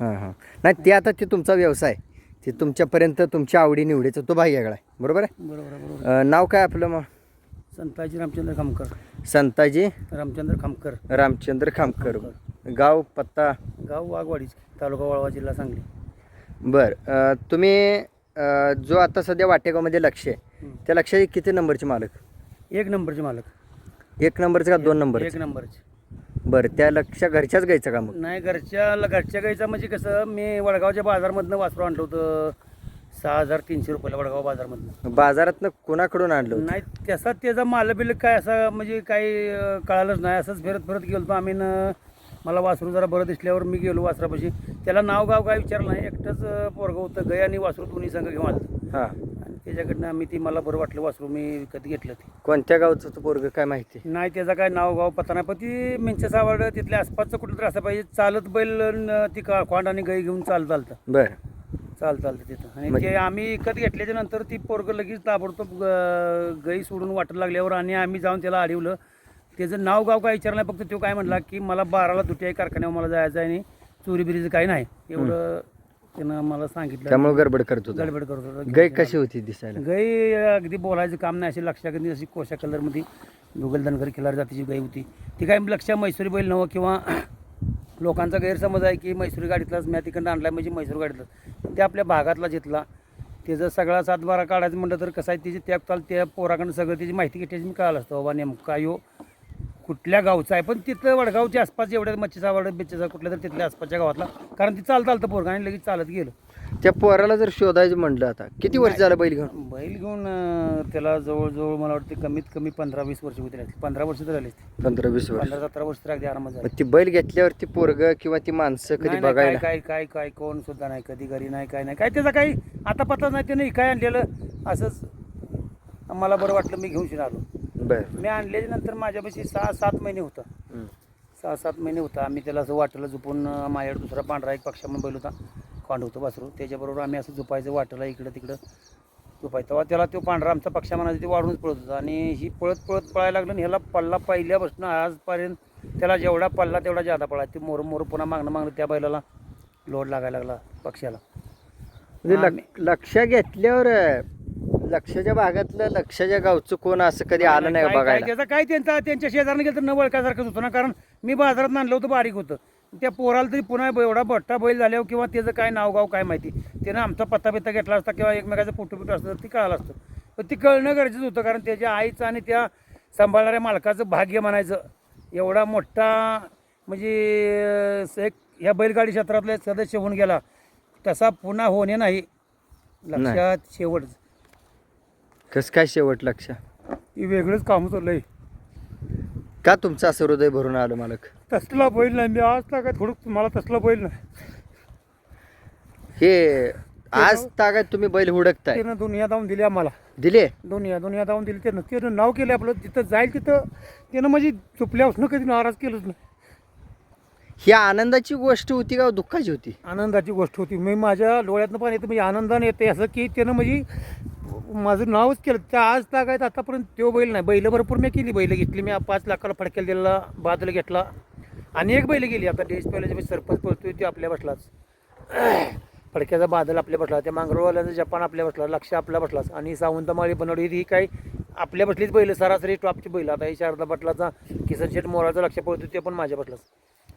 हां हां. नाही ते आता ते तुमचा व्यवसाय. ते तुमच्यापर्यंत तुमच्या आवडीनिवडीचा तो भाग वेगळा आहे. बरोबर आहे? बरोबर आहे, बरोबर अं, नाव काय आपलं मग? संताजी रामचंद्र खामकर. संताजी? रामचंद्र खामकर. रामचंद्र खामकर. गाव पत्ता? गाव वाघवाडी तालुका वाळवा जिल्हा सांगली. बर तुम्ही अं, जो आता सध्या वाटेगावमध्ये लक्ष आहे हं. त्या लक्षाचे किती नंबरचे मालक? एक नंबरचे मालक. एक नंबरचं का दोन नंबर एक नंबरचे. बरं त्या लक्ष घरच्याच गायचं का मग? नाही घरच्या घरच्या गाईचा म्हणजे कसं मी वडगावच्या बाजारमधनं वासरू आणलं होतं. सहा हजार तीनशे रुपयाला वडगाव बाजारमधनं. बाजारातनं कोणाकडून आणलं? नाही त्याचा त्याचा माल बिल काय असं म्हणजे काही अं, कळालंच नाही. असंच फिरत फिरत गेलो होतो आम्ही न मला वासरू जरा बरं दिसल्यावर मी गेलो वासरापाशी. त्याला नाव गाव काय विचारलं नाही. एकटंच अं, पोरगं होतं गय आणि वासरू दोन्ही संघ घेऊन आलं हां. त्याच्याकडनं आम्ही ती मला बरं वाटलं वासरू मी विकत घेतलं ते. कोणत्या गावचं तो पोरग काय माहिती? नाही त्याचा काय नाव गाव पत्ता नाही पण ती मेंच्या सावड तिथल्या आसपासचं कुठलं तरी असं पाहिजे चालत बैल न ती का खोंड आणि गाई घेऊन चाल चालतं बरं. चाल चालतं तिथं. आणि म्हणजे- ते आम्ही विकत घेतल्याच्या नंतर ती पोरगं लगेच ताबडतोब ग- गाई सोडून वाटायला लागल्यावर आणि आम्ही जाऊन त्याला अडवलं त्याचं नाव गाव काय विचारलं नाही फक्त तो काय म्हणला की मला बाराला दुटी आहे कारखान्यावर मला जायचं आहे आणि चोरी बिरीचं काही नाही. एवढं त्यानं मला सांगितलं त्यामुळे गडबड करत होता. गडबड करत होता. गाय कशी होती दिसायला? गाई अगदी बोलायचं काम नाही अशी लक्षात अशी कोशा कलरमध्ये दुगल धनगर खिलार जातीची गाई होती. ती काय लक्ष मैसुरी बैल नव्हं किंवा लोकांचा गैरसमज आहे की मैसुरी गाडीतलाच मी तिकडं आणलाय म्हणजे मैसूर गाडीतलाच. ते आपल्या भागातला जिथला त्याचं सगळा सातबारा काढायचं म्हटलं तर कसं आहे त्याची त्या त्या पोराकडनं सगळं त्याची माहिती घेतल्याची मी कळालं असतं बाबा नेमका यो कुठल्या गावचा आहे? पण तिथं वडगावच्या आसपास एवढ्या मच्छीचा वड बिच्छीचा कुठल्या तर तिथल्या आसपासच्या गावातला. कारण ती चालतं आलतं पोरगा आणि लगेच चालत गेलं. त्या पोराला जर शोधायचं म्हणलं आता किती वर्ष झालं बैल घेऊन? बैल घेऊन त्याला जवळजवळ मला वाटते कमीत कमी पंधरा वीस वर्ष होती पंधरा वर्ष तर आली पंधरा वीस वर्ष. पंधरा सतरा वर्ष तर अगदी आरामात ती बैल घेतल्यावरती पोरग किंवा ती माणसं कधी बघायला? काय काय काय कोण सुद्धा नाही कधी घरी नाही काय नाही. काय त्याचा काही आता पत्ता नाही त्याने काय आणलेलं. असंच मला बरं वाटलं मी घेऊन आलो बर. मी आणल्याच्या नंतर माझ्यापाशी सहा सात महिने होतं. सहा सात महिने होता. आम्ही त्याला असं वाटलं झोपून अं, माझ्याकडे दुसरा पांढरा एक पक्षा बैल होता. खोंड होतं वासरू. त्याच्याबरोबर आम्ही असं झोपायचं वाटलं इकडं तिकडं झोपायचं. तेव्हा त्याला तो पांढरा आमचा पक्षा म्हणायचा ते वाढूनच पळत होता. आणि ही पळत पळत पळायला लागलं आणि ह्याला पल्ला पहिल्यापासून आजपर्यंत त्याला जेवढा पल्ला तेवढा जादा पळा ते मोर मोर पुन्हा मागणं मागणं त्या बैलाला लोड लागायला लागला पक्षाला. म्हणजे लक्ष घेतल्यावर अं, लक्षच्या भागातलं लक्षच्या गावचं कोण असं कधी आलं नाही काय- का काय बघायला त्याचा काय त्यांचा त्यांच्या शेजारनं गेलं तर न वळकासारखंच होतं ना कारण मी बाजारात आणलं होतं बारीक होतं. त्या पोराला तरी पुन्हा एवढा बट्टा बैल झाल्यावर किंवा त्याचं काय नाव गाव काय माहिती त्यानं आमचा पत्ता बित्ता घेतला असता किंवा एकमेकाचा फोटो बिटो असतं तर ती कळालं असतं. पण ती कळणं गरजेचं होतं कारण त्याच्या आईचं आणि त्या सांभाळणाऱ्या मालकाचं भाग्य म्हणायचं एवढा मोठा म्हणजे अं, एक ह्या बैलगाडी क्षेत्रातला एक सदस्य होऊन गेला तसा पुन्हा होणे नाही. लक्षात शेवट कसं काय शेवट लक्ष? हे वेगळंच काम चाललंय. का तुमचं असं हृदय भरून आलं मालक? तसला बैल नाही. मी आज काय थोडं मला तसला बैल नाही. हे आज तागात तुम्ही बैल हुडकताय. त्यानं दुनिया जाऊन दिली आम्हाला. दिले? दुनिया दुनिया जाऊन दिली त्यानं. त्यानं नाव केलं आपलं. जिथं जाईल तिथं त्यानं म्हणजे चुपल्यापासून कधी नाराज केलंच नाही. ही आनंदाची गोष्ट होती का दुःखाची होती? आनंदाची गोष्ट होती. मी माझ्या डोळ्यातनं पण येतं म्हणजे आनंदाने येते असं की त्यानं म्हणजे माझं नावच केलं. त्या आज तागायत आतापर्यंत तो बैल नाही. बैल भरपूर मी केली. बैल घेतली. मी पाच लाखाला फडक्याला दिलेला बादल घेतला. अनेक बैल गेली. आता डेज पहिल्याच्या मी सरपंच बोलतोय ते आपल्या बसलाच. फडक्याचा बादल आपल्या बसला. त्या मांगरोळवाल्याचा जपान आपल्या बसला. लक्ष आपल्या बसलाच. आणि सावंतमाळी बनवली ही काही आपल्या बसलीच बैल. सरासरी टॉपची बैल. आता ही शारदा बटलाचा किसन शेठ मोराचं लक्ष पळतो ते पण माझ्या बसलाच.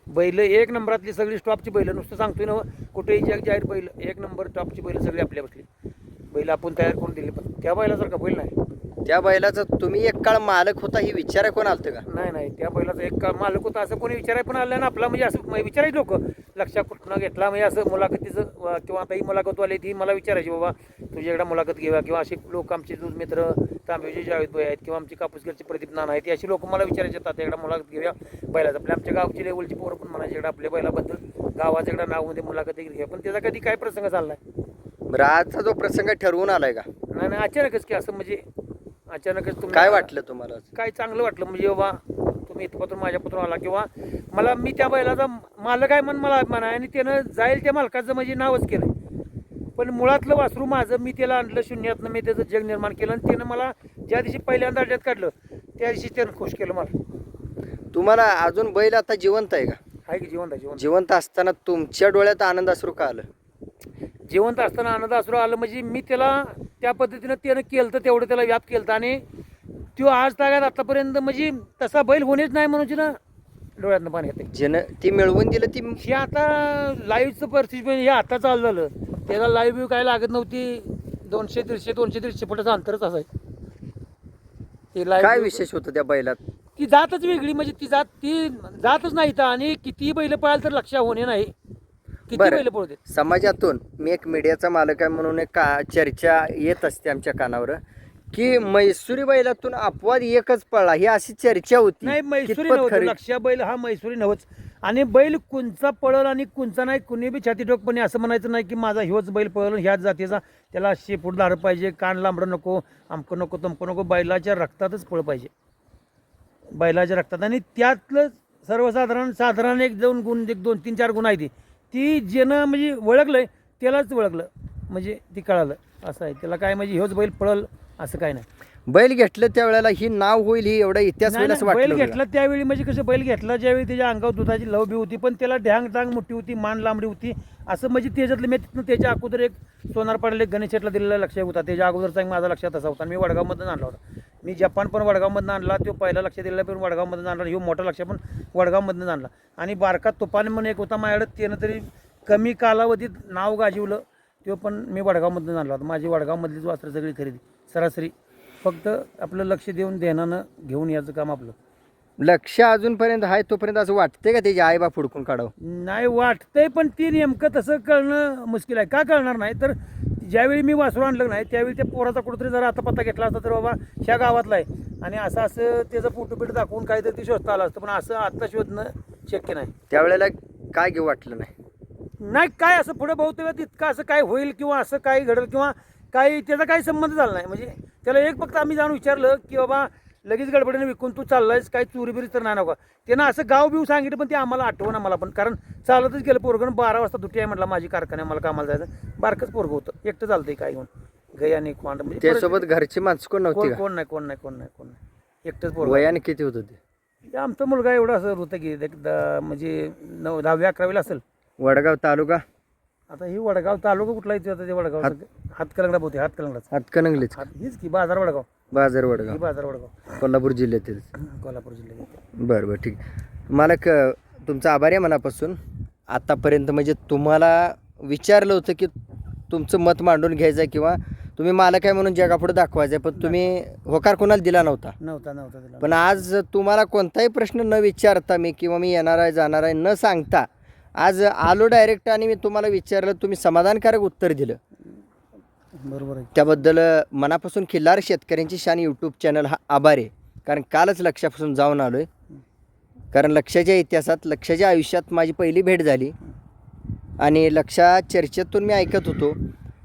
बैल एक नंबरातली सगळी स्टॉपची बैल. नुसतं सांगतोय ना कुठेही जग जाहीर बैल. एक नंबर टॉपची बैल सगळी आपल्या बसली. बैल आपण तयार करून दिली. पण त्या बैलासारखा बैल नाही. त्या बैलाचा तुम्ही एक काळ मालक होता ही विचार कोण आलतं का? नाही नाही त्या बैलाचा एक का- मालक होता असं कोणी विचाराय पण आलं ना आपला म्हणजे असं विचारायचे लोक. लक्षात कुठनं घेतला? म्हणजे असं मुलाखतीचं किंवा आता ही मुलाखतवाली ती मला विचारायची बाबा तुझ्याकडे मुलाखत घेऊया. किंवा असे लोक आमचे दूध मित्र तांबेचे जावेद भाई आहेत किंवा आमचे कापूसगरचे प्रदीप नाना आहेत अशी लोक मला विचारायचे तात्याकडे मुलाखत घेऊया बैलाचं. आपल्या आमच्या गावची लेवलची पोरं पण म्हणायचे इकडे आपल्या बैलाबद्दल गावाच्या इकडे नावामध्ये मुलाखत घेऊया. पण त्याचा कधी काय प्रसंग चाललाय? बरं आजचा जो प्रसंग ठरवून आलाय का? नाही नाही अचानकच की असं म्हणजे अचानकच तुम्ही काय वाटलं तुम्हाला काय चांगलं वाटलं म्हणजे बाबा तुम्ही इथपासून माझ्यापासून आला किंवा मला मी त्या बैलाचा मालक आहे म्हणून मला अभिमान आहे आणि त्यानं जाईल त्या मालकाचं म्हणजे नावच केलं पण मुळातलं वासरू माझं मी त्याला आणलं शून्यातनं मी त्याचं जग निर्माण केलं आणि त्यानं मला ज्या दिवशी पहिल्यांदा अड्ड्यात काढलं त्या दिवशी त्यानं खुश केलं मला. तुम्हाला अजून बैल आता जिवंत आहे का? आहे की जिवंत आहे जिवंत. जिवंत असताना तुमच्या डोळ्यात आनंद अश्रू का आलं? जिवंत असताना आनंद असू आलं म्हणजे मी त्याला त्या पद्धतीनं त्यानं केलं तर तेवढं त्याला व्याप केलं आणि तो आज तागात आतापर्यंत म्हणजे तसा बैल होणेच नाही म्हणून ना डोळ्यातनं पाणी येते ज्यानं ती मिळवून दिलं ती हे आता लाईव्हचं परिस्थिती म्हणजे हे आता चालू झालं. त्याला लाईव्ह व्यू काय लागत नव्हती. दोनशे दीडशे दोनशे दीडशे फुटाचं अंतरच असायचं. ते काय विशेष होतं त्या बैलात? ती जातच वेगळी. म्हणजे ती जात ती जातच नाही इथं. आणि कितीही बैल पळाल तर लक्ष होणे नाही. किती. बैल समाजातून मी एक मीडियाचा मालक आहे म्हणून एक का चर्चा येत असते आमच्या कानावर की मैसुरी बैलातून अपवाद एकच पळला ही अशी चर्चा होती. नाही मैसुरी कितपत नव्हतं. खरी? लक्ष बैल हा मैसुरी नव्हच आणि बैल कुंचा पळल आणि कुंचा नाही कुणी बी छाती टोकपणे असं म्हणायचं नाही की माझा ह्योच बैल पळल ह्याच जातीचा त्याला शेपूट दार पाहिजे कान लांबडं नको आमकं नको तमकं नको बैलाच्या रक्तातच पळ पाहिजे. बैलाच्या रक्तात. आणि त्यातलं सर्वसाधारण साधारण एक दोन गुण एक दोन तीन चार गुण आहे ती ज्यानं म्हणजे ओळखलंय त्यालाच ओळखलं. म्हणजे ती कळालं असं आहे. त्याला काय म्हणजे ह्योच बैल पळल असं काय नाही. बैल घेतलं त्यावेळेला ही नाव होईल ही एवढा इतिहास होईल असं बैल वाटलं घेतला त्यावेळी म्हणजे कसं बैल घेतला ज्यावेळी त्याच्या अंगावर दुधाची लव बी होती पण त्याला ढ्यांग टांग मोठी होती मान लांबडी होती. असं म्हणजे त्याच्यातलं मी तिथनं त्याच्या अगोदर एक सोनार पाडले गणेश शेटला दिलेला लक्ष होता. त्याच्या अगोदरचा एक माझा लक्षात असा होता मी वडगावमधून आणला होता. मी जपान पण वडगावमधून आणला तो पहिला लक्ष दिलेला पण वडगावमधून आणला ह्यो मोठा लक्ष पण वडगावमधून आणला. आणि बारका तुपाने म्हणून एक होता माझ्याकडे त्यानं तरी कमी कालावधीत नाव गाजवलं तो पण मी वडगावमधून आणला होता. माझी वडगावमधलीच वास्त्र सगळी खरेदी सरासरी फक्त आपलं लक्ष देऊन ध्यानानं घेऊन याचं काम आपलं. लक्ष अजूनपर्यंत आहे तोपर्यंत असं वाटतंय का त्याची आई बाप हुडकून काढावं? नाही वाटतंय पण ती नेमकं तसं कळणं मुश्किल आहे. का कळणार नाही तर ज्यावेळी मी वासरू आणलं नाही त्यावेळी त्या पोराचा कुठेतरी जरा आता पत्ता घेतला असता तर बाबा ह्या गावातला आहे. आणि असं असं त्याचं फोटो बिटो दाखवून काहीतरी ती शोधता आलं असतं पण असं आत्ता शोधणं शक्य नाही. त्यावेळेला काय घेऊ वाटलं नाही? नाही काय असं पुढे भवितव्यात इतकं असं काय होईल किंवा असं काय घडेल किंवा काही त्याचा काही संबंध झाला नाही. म्हणजे त्याला एक फक्त आम्ही जाऊन विचारलं की बाबा लगेच गडबडीने विकून तू चाललायस काही चोरी बिरी तर नाही नका. त्यानं असं गाव बिव सांगितलं पण ते आम्हाला आठवण मला पण. कारण चालतच गेलं पोरगण बारा वाजता दुटी आहे म्हटलं माझी कारखान्या मला कामाला जायचं बारकंच पोरगं होतं. एकटं चालतंय काय घेऊन. गई आणि कोंड म्हणजे त्यासोबत घरची माणसं कोण नव्हती कोण का? कोण नाही कोण नाही कोण नाही कोण नाही. एकटंच पोरगं. वयाने किती होत होते? ते आमचा मुलगा एवढा असं होतं की एक द- म्हणजे नऊ दहावी अकरावीला असेल. वडगाव तालुका? आता ही वडगाव तालुका कुठला येतो आता ते वडगाव हातकलंगडा होते हातकलंगडाच. हातकणंगलीच. हात हीच की बाजार वडगाव. बाजार वडगाव. बाजार वडगाव. कोल्हापूर जिल्ह्यातील. कोल्हापूर जिल्ह्यात बरं बरं ठीक. मला क तुमचा आभारी आहे मनापासून. आतापर्यंत म्हणजे तुम्हाला विचारलं होतं की तुमचं मत मांडून घ्यायचं आहे किंवा तुम्ही मालक आहे म्हणून जगापुढे दाखवायचं आहे पण तुम्ही होकार कोणाला दिला नव्हता? नव्हता नव्हता दिला. पण आज तुम्हाला कोणताही प्रश्न न विचारता मी किंवा मी येणार आहे जाणार आहे न सांगता आज आलो डायरेक्ट आणि मी तुम्हाला विचारलं तुम्ही समाधानकारक उत्तर दिलं. बरोबर आहे. त्याबद्दल मनापासून खिल्लार शेतकऱ्यांची शान यूट्यूब चॅनल हा आभार आहे. कारण कालच लक्षापासून जाऊन आलो आहे कारण लक्षाच्या इतिहासात लक्षाच्या आयुष्यात माझी पहिली भेट झाली. आणि लक्षा चर्चेतून मी ऐकत होतो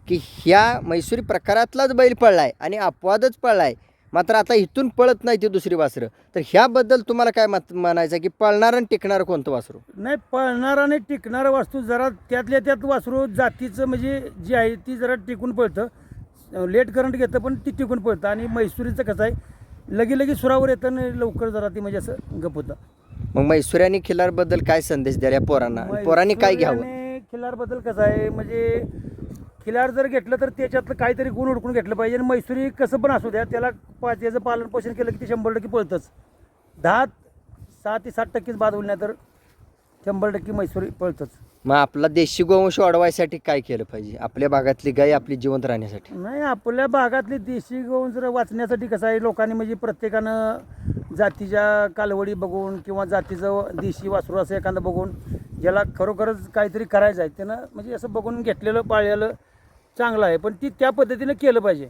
की ह्या मैसुरी प्रकारातलाच बैल पळला आहे आणि अपवादच पळला आहे मात्र आता इथून पळत नाही ती दुसरी वासरं. तर ह्याबद्दल तुम्हाला काय मत म्हणायचं आहे की पळणारं आणि टिकणारं कोणतं वासरू? नाही पळणार आणि टिकणारं वास्तू जरा त्यातल्या त्यात वासरू जातीचं म्हणजे जी आहे ती जरा टिकून पळतं. लेट करंट घेतं पण ती टिकून पळतं. आणि मैसुरीचं कसं आहे लगे लगे सुरावर येतं आणि लवकर जरा ती म्हणजे असं गप होतं. मग मैसुरी आणि खिल्लारबद्दल काय संदेश द्याल या पोरांना? पोरांनी काय घ्यावं? खिलारबद्दल कसं आहे म्हणजे खिलार जर घेतलं तर त्याच्यातलं काहीतरी गुण उडकून घेतलं पाहिजे. आणि मैसुरी कसं पण असू द्या त्याला पा त्याचं पालन पोषण केलं की ते शंभर टक्के पळतंच. दहा सहा ते सात टक्केच बाद होईल नाही तर शंभर टक्के मैसुरी पळतंच. मग आपला देशी गोवंश वाढवायसाठी काय केलं पाहिजे? आपल्या भागातली गाय आपली जिवंत राहण्यासाठी. नाही आपल्या भागातली देशी जर वाचण्यासाठी कसं आहे लोकांनी म्हणजे प्रत्येकानं जातीच्या कालवडी बघून किंवा जातीचं देशी वासरू असं एखादं बघून ज्याला खरोखरच काहीतरी करायचं आहे त्यानं म्हणजे असं बघून घेतलेलं पाळलेलं चांगलं आहे पण ती त्या पद्धतीनं केलं पाहिजे.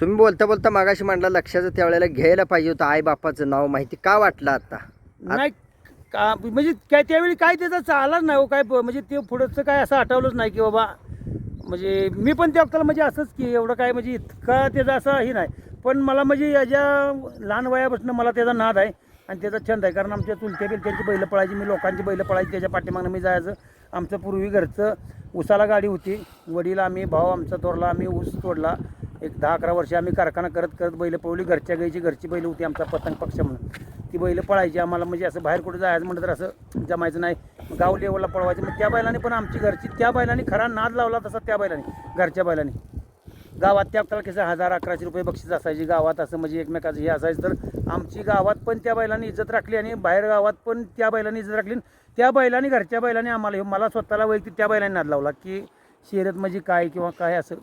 तुम्ही बोलता बोलता मागाशी म्हणला लक्षाचं त्यावेळेला घ्यायला पाहिजे होतं आई बापाचं नाव माहिती. का वाटलं आता? नाही का म्हणजे काय त्यावेळी काय त्याचा चालच नाही हो काय ब- म्हणजे ते पुढचं काय असं आठवलंच नाही की बाबा म्हणजे मी पण त्या वक्ताला म्हणजे असंच की एवढं काय म्हणजे इतका त्याचा असं हे नाही. पण मला म्हणजे याच्या लहान वयापासून मला त्याचा नाद आहे आणि त्याचा छंद आहे. कारण आमच्या चुलत्या बिलत्यांची बैलं पळायची मी लोकांची बैलं पळायची त्याच्या पाठीमागनं मी जायचं. आमचं पूर्वी घरचं उसाला गाडी होती. वडील आम्ही भाऊ आमचा तोडला आम्ही ऊस तोडला. एक दहा अकरा वर्ष आम्ही कारखाना करत करत बैल पळवली. घरच्या गाईची घरची बैल होती आमचा पतंग पक्ष म्हणून. ती बैल पळायची. आम्हाला म्हणजे असं बाहेर कुठे जायचं म्हणलं तर असं जमायचं नाही. गाव लेवलला पळवायचं. मग त्या बैलाने पण आमची घरची त्या बैलाने खरा नाद लावला तसा त्या बैलाने घरच्या बैलाने. गावात त्या आपल्याला कसं हजार अकराशे रुपये बक्षीस असायची गावात. असं म्हणजे एकमेकाचं हे असायचं. तर आमची गावात पण त्या बैलांनी इज्जत राखली आणि बाहेर गावात पण त्या बैलांनी इज्जत राखली. त्या बैलांनी घरच्या बैलांनी आम्हाला हे- मला स्वतःला वैयक्तिक त्या बैलांनी नाद लावला की शर्यत म्हणजे काय किंवा काय असं.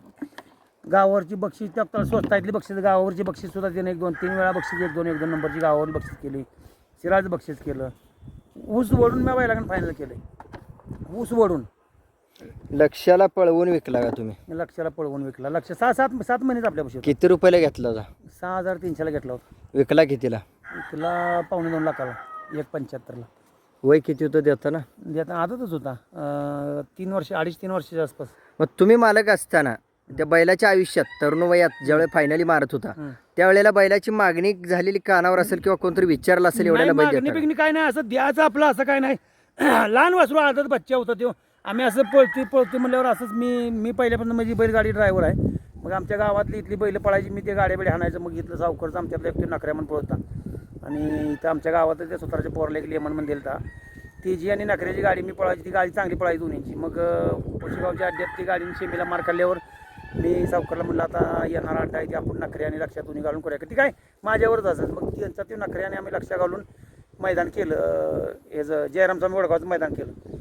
गावावरची बक्षीस त्या आपल्याला स्वस्तातली बक्षीस गावावरची बक्षीस सुद्धा त्याने एक दोन तीन वेळा बक्षीस एक दोन एक दोन नंबरची गावावर बक्षीस केली. सिराज बक्षीस केलं. ऊस वडून मी बैलाकडे फायनल केलं ऊस वडून. लक्षाला पळवून विकला का तुम्ही? लक्षाला पळवून विकला. लक्ष सहा सात सात महिनेच आपल्यापाशी होतं. किती रुपयाला घेतला होता? सहा हजार तीनशेला घेतला होता. विकला कितीला? तुला पावणे दोन लाखाला. एक पंच्याहत्तरला. वय किती होतं देताना? आता आदतच होता. अं, तीन वर्ष अडीच तीन वर्षाच्या आसपास. मग तुम्ही मालक असताना त्या बैलाच्या आयुष्यात तरुण वयात ज्यावेळेला फायनली मारत होता. त्यावेळेला बैलाची मागणी झालेली कानावर असेल किंवा कोणतरी विचारलं असेल एवढ्याला नाही, बैल मागणी देता बिगणी काय नाही असं द्यायचं आपलं असं काय नाही. लहान वासरू आदत बच्चा होता तो. आम्ही असं पळती पळती म्हणल्यावर असंच मी मी पहिल्यापासून माझी बैलगाडी ड्रायव्हर आहे. मग आमच्या गावातली इथली बैल पळायची मी ते गाड्या बिड्या हाणायचं. मग इथलं सावकरचं आमच्यातलं एक नखऱ्या म्हणून पळवता आणि इथं आमच्या गावात त्या स्वतःच्या पोरला एक लेमन म्हणून दिलता ती जी आणि नखऱ्याची गाडी मी पळायची ती गाडी चांगली पळायची दोन्हीची. मग पुशेगावच्या अड्ड्यात ती गाडी शेमीला मार खाल्ल्यावर मी सावकारला म्हणलं आता येणार अड्डा आहे ती आपण नखरे आणि लक्षात दोन्ही घालून करूया. ती काय माझ्यावरच असं. मग त्यांचा ते नखरे आणि आम्ही लक्ष घालून मैदान केलं. अं, याचं जयराम स्वामी वडगावचं मैदान केलं.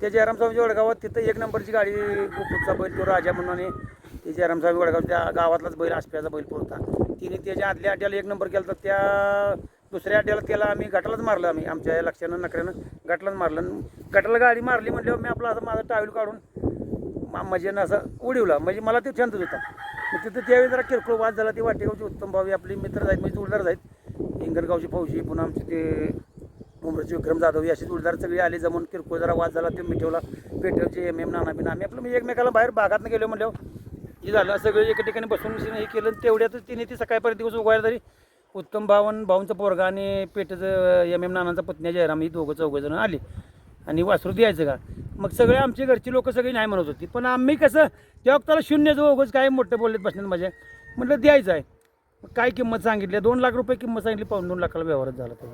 त्या जयराम वडगावात तिथं एक नंबरची गाडी गुप्तचा बैल तो राजा म्हणून आणि ते जयरामस्वामी वडगाव त्या गावातलाच बैल आसप्याचा बैल पळता तिने त्याच्या आदल्या अड्ड्याला एक नंबर केला तर त्या दुसऱ्या अड्ड्याला त्याला आम्ही गटालाच मारलं आम्ही आमच्या या लक्षानं नकऱ्यानं गटालाच मारलं. आणि गटाला गाडी मारली म्हटल्यावर मी आपला असं माझं टावेल काढून मा- म्हणजे असं उडीवला. म्हणजे मला ते छंदच होता. मग तिथं त्यावेळी जरा किरकोळ वाद झाला. ती वाटेगावची उत्तम भावी आपली मित्र आहेत म्हणजे जोडदार आहेत इंगरगावची फौजी पुन्हा आमचे ते उमरचे विक्रम जाधव हे असे जोडदार सगळे आले. जमून किरकोळ जरा वाद झाला ते मिठवला पेटवचे एम एम नाना बिना आम्ही आपलं म्हणजे एकमेकाला बाहेर भागातनं गेलो म्हणल्यावर हे झालं. सगळे एका ठिकाणी बसून बसून हे केलं. आणि तेवढ्यातच तिने ती सकाळपर्यंत दिवस उगवायला तरी उत्तम भावन भाऊंचा पोरगा आणि पेटचं एम एम नानांचा पत्नी जयराम ही दोघं चौघं जण आली. आणि वासरू द्यायचं का? मग सगळे आमचे घरची लोक सगळी नाही म्हणत होती. पण आम्ही कसं त्या वक्ताला शून्य जो उगच काय मोठं बोललेत बसण्यात माझ्या. म्हटलं द्यायचं आहे. काय किंमत सांगितली? दोन लाख रुपये किंमत सांगितली. पाऊन दोन लाखाला व्यवहारच झाला तो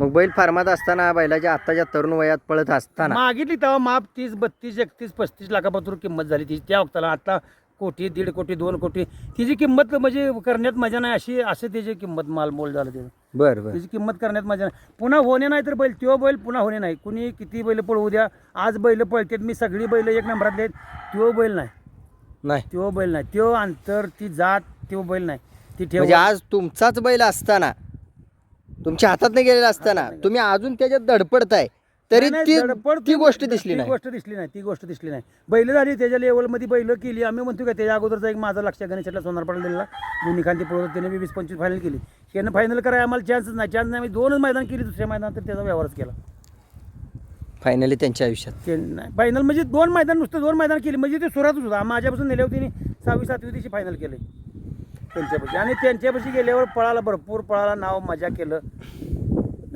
मग बैल फार्मात असताना बैलाच्या आत्ताच्या तरुण वयात पळत असताना. मागितली तेव्हा माप तीस बत्तीस एकतीस पस्तीस लाखापासून किंमत झाली. ती त्या वक्ताला आता कोटी दीड कोटी दोन कोटी. तिची किंमत म्हणजे करण्यात मजा नाही. अशी असं त्याची किंमत माल मोल झालं त्याचं. बर बर. त्याची किंमत करण्यात मजा नाही. पुन्हा होणे नाही तर बैल. त्यो बैल पुन्हा होणे नाही. कुणी किती बैल पळवू द्या. आज बैल पळतात. मी सगळी बैल एक नंबरातले आहेत. त्यो बैल नाही. नाही. त्यो बैल नाही. त्यो अंतर ती जात त्यो बैल नाही. ती ठेव. म्हणजे आज तुमचाच बैल असताना तुमच्या हातात गेलेला असताना. तुम्ही अजून त्याच्यात धडपडताय. तरी नाही, ती धडपड ती गोष्ट ती दिसली नाही. गोष्ट दिसली नाही ती गोष्ट दिसली नाही. बैल झाली त्याच्या लेवलमध्ये बैल केली. आम्ही म्हणतो का त्याच्या अगोदरचा एक माझा लक्ष गणेशला सोनार पडला दिलेला. दोन्ही खांती पळवत त्याने बी वीस पंचवीस फायनल केली. त्यानं फायनल करायला आम्हाला चान्सच नाही. चान्स नाही आम्ही दोनच मैदान केली दुसऱ्या मैदानात तर त्याचा व्यवहारच केला. फायनली त्यांच्या आयुष्यात. ते नाही फायनल म्हणजे दोन मैदान नुसतं दोन मैदान केली. म्हणजे ते सुरातच होता. माझ्यापासून नेल्यावर तिने सहावी सातवी दिवशी फायनल केले त्यांच्यापाशी. आणि त्यांच्यापाशी गेल्यावर पळाला भरपूर पळाला नाव मजा केलं.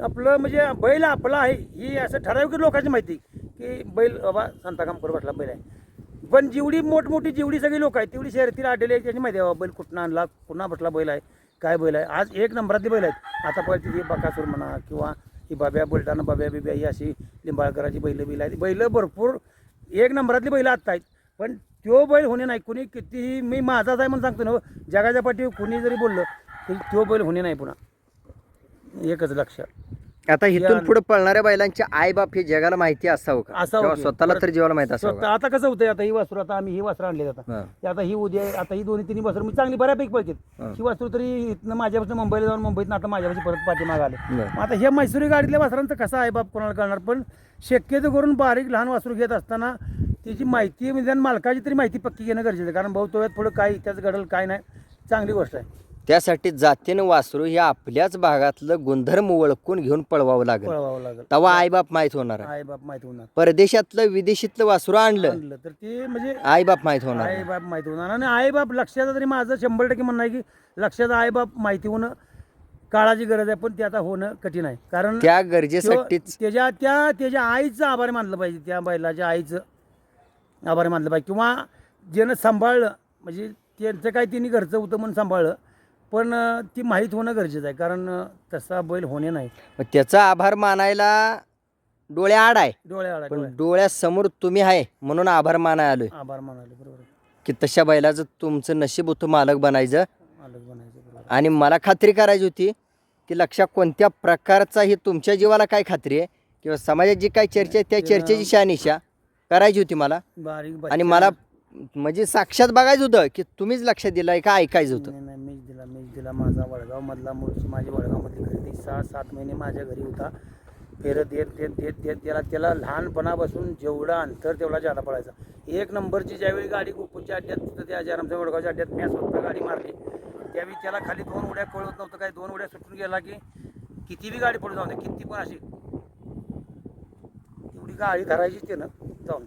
आपलं म्हणजे बैल आपला आहे ही असं ठराविक लोकांची माहिती की बैल बाबा संताकामकर बसला बैल आहे. पण जेवढी मोठमोठी जेवढी सगळी लोक आहेत तेवढी शहरातील आढळली आहे त्याची माहिती आहे बैल कुठं आणला पुन्हा बसला बैल आहे काय बैल आहे. आज एक नंबरातली बैल आहेत. आता पहिले ती बकासूर म्हणा किंवा ही बाब्या बुलढाणा बाब्या बिब्या ही अशी लिंबाळकराची बैल बिल आहेत. बैलं भरपूर एक नंबरातली बैल आत्ता आहेत. पण तो बैल होणे नाही. कुणी कितीही मी माझाच आहे म्हणून सांगतो ना हो, जगाच्या पाठी कुणी जरी बोललं तरी तो बैल होणे नाही पुन्हा. एकच लक्ष आता इथून पुढे पळणाऱ्या बैलांचे आई बाप हे जगाला माहिती असावं का? असावं की. स्वतःला तर जीवाला माहीत असावं स्वतः आता कसं होतंय आता ही वासरू आता आम्ही ही वासरं आणली आता. हा. ते आता ही उद्या आता ही दोन्ही तिन्ही वासरं मी चांगली बऱ्यापैकी. पळतात. ही. वासरू तरी इथनं माझ्यापासून मुंबईला जाऊन मुंबईत आता माझ्यापाशी परत पाठीमाग आले. बरं. मग आता ह्या मैसुरी गाडीतल्या वासरांचं कसं आहे बाप कोणाला कळणार? पण शक्यतो करून बारीक लहान वासरू घेत असताना त्याची माहिती म्हणजे आणि मालकाची तरी माहिती पक्की घेणं गरजेचं आहे. कारण भाऊ तो पुढं काय इतिहास घडल काय नाही. चांगली गोष्ट आहे. त्यासाठी जातीनं वासरू हे आपल्याच भागातलं गुणधर्म ओळखून घेऊन पळवावं लागेल. पळवावं लागेल. तेव्हा आई बाप माहीत होणार आहे. आई बाप माहिती होणार. परदेशातलं विदेशीतलं वासरू आणलं. आणलं तर ते म्हणजे आई बाप माहीत होणार आई नाही. बाप माहिती होणार. आणि आई बाप लक्षात तरी माझं शंभर टक्के म्हणणं आहे की लक्षात आई बाप माहिती होणं काळाची गरज आहे पण ते आता होणं कठीण आहे. कारण त्या गरजेसाठीच त्याच्या त्या त्याच्या आईचं आभार मानलं पाहिजे त्या बैलाच्या आईचं आभार मानलं पाहिजे. किंवा ज्यानं सांभाळलं म्हणजे त्यांचं काय तिने घरचं होतं म्हणून सांभाळलं पण ती माहीत होणं गरजेचं आहे. कारण तसा बैल होणे नाही. मग त्याचा आभार मानायला डोळ्या आड आहे. डोळ्या पण डोळ्यासमोर तुम्ही आहे म्हणून आभार मानाय आलोय. आभार मानाले बरोबर आहे. की तशा बैलाचं तुमचं नशीब होतं मालक बनायचं. मालक बनायचं बरोबर आणि मला खात्री करायची होती की लक्षात कोणत्या प्रकारचा ही तुमच्या जीवाला काय खात्री आहे किंवा समाजात जी काय चर्चा आहे त्या चर्चेची शहानिशा करायची होती मला. बारीक आणि मला म्हणजे साक्षात बघायचं होतं की तुम्हीच लक्ष आहे का ऐकायचं होतं? नाही नाही मीच दिला मीच दिला माझा वडगाव मधला माझ्या माझी वडगावमधली खरेदी. सहा सात महिने माझ्या घरी होता. फेरत देत देत देत देत त्याला त्याला लहानपणापासून जेवढा अंतर तेवढा जादा पडायचा एक नंबरची ज्यावेळी गाडी गोपूरच्या अड्ड्यात तिथं त्या आजारामच्या वडगावच्या अड्ड्यात मी स्वतः गाडी मारली. त्यावेळी त्याला खाली दोन उड्या कळत नव्हतं काय दोन उड्या सुटून गेला की किती बी गाडी पडून जाऊ दे किती पण अशी. तेवढी गाडी धरायची ते ना जाऊन.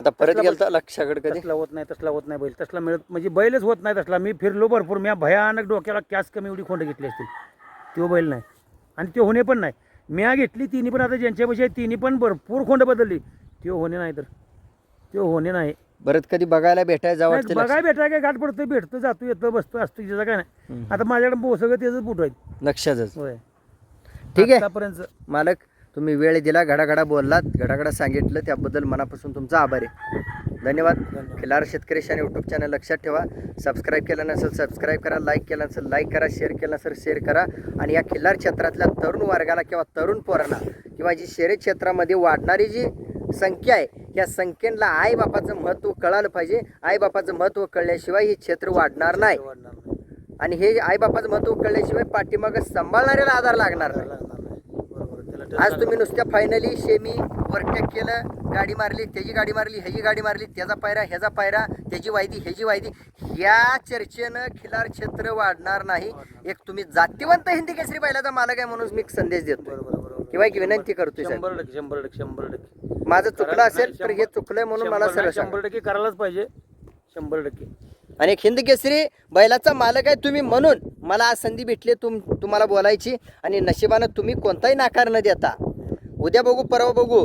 आता परत तसला गेलता लक्षाकडे कधी? तसला होत नाही तसला होत नाही बैल. तसला मिळत म्हणजे बैलच होत नाही तसला. मी फिरलो भरपूर. मी भयानक डोक्याला कॅस कमी एवढी खोंड घेतली असतील तो बैल नाही. आणि ते होणे पण नाही. म्या घेतली तिन्ही पण आता ज्यांच्यापाशी आहे तिन्ही पण भरपूर खोंड बदलली. तो होणे नाही तर. तो होणे नाही. परत कधी बघायला भेटायला जावं नाही, वाटतं लक्ष- बघाय भेटाय काय गाठ पडतो भेटतो जातो येतो बसतो असतो त्याचं काय नाही. हम्म. आता माझ्याकडे सगळं त्याचं बुट आहेत लक्षातच. होय. ठीक आहे. आतापर्यंत मालक तुम्ही वेळ दिला घडाघडा बोललात घडाघडा सांगितलं त्याबद्दल मनापासून तुमचा आभार. आहे धन्यवाद. खिलार शेतकरी शान यूट्यूब चॅनल लक्षात ठेवा. सबस्क्राईब केलं नसेल सबस्क्राईब करा. लाईक केलं नसेल लाईक करा. शेअर केलं नसेल शेअर करा. आणि या खिल्लार क्षेत्रातल्या तरुण वर्गाला किंवा तरुण पोरांना किंवा जी शहरी क्षेत्रामध्ये वाढणारी जी संख्या आहे या संख्येला आईबापाचं महत्त्व कळालं पाहिजे. आईबापाचं महत्त्व कळल्याशिवाय हे क्षेत्र वाढणार नाही वाढणार नाही. आणि हे आईबापाचं महत्त्व कळल्याशिवाय पाठीमागं सांभाळणाऱ्याला आधार लागणार नाही लागणार नाही. बरोबर त्याला आज तुम्ही नुसत्या फायनली शेमी ओव्हरटेक केलं गाडी मारली त्याची गाडी मारली ह्याची गाडी मारली त्याचा पायरा ह्याचा पायरा त्याची वायदी ह्याची वायदी या चर्चेनं खिलार क्षेत्र वाढणार नाही. एक तुम्ही जातीवंत हिंदी केसरी बैलाचा मालक आहे म्हणून मी संदेश देतो किंवा एक विनंती साहेब. शंभर टक्के शंभर टक्के शंभर टक्के. माझं चुकलं असेल तर हे चुकलंय म्हणून मला. शंभर टक्के करायलाच पाहिजे. शंभर टक्के. आणि एक हिंदकेसरी बैलाचा मालक आहे तुम्ही म्हणून मला आज संधी भेटली तुम तुम्हाला बोलायची आणि नशिबानं तुम्ही कोणताही नाकार न देता. उद्या बघू परवा बघू.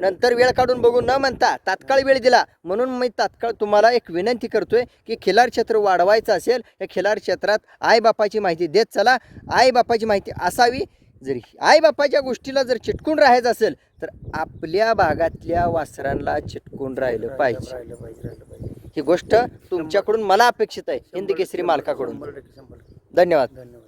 नंतर वेळ काढून बघू. न म्हणता तात्काळ वेळ दिला. म्हणून मी तात्काळ तुम्हाला एक विनंती करतोय की खिलार क्षेत्र वाढवायचं असेल या खिलार क्षेत्रात आईबापाची माहिती देत चला. आईबापाची माहिती असावी. जर आईबापाच्या गोष्टीला जर चिटकून राहायचं असेल तर आपल्या भागातल्या वासरांना चिटकून राहिलं पाहिजे. ही गोष्ट तुमच्याकडून मला अपेक्षित आहे हिंद केसरी मालकाकडून. धन्यवाद. धन्यवाद.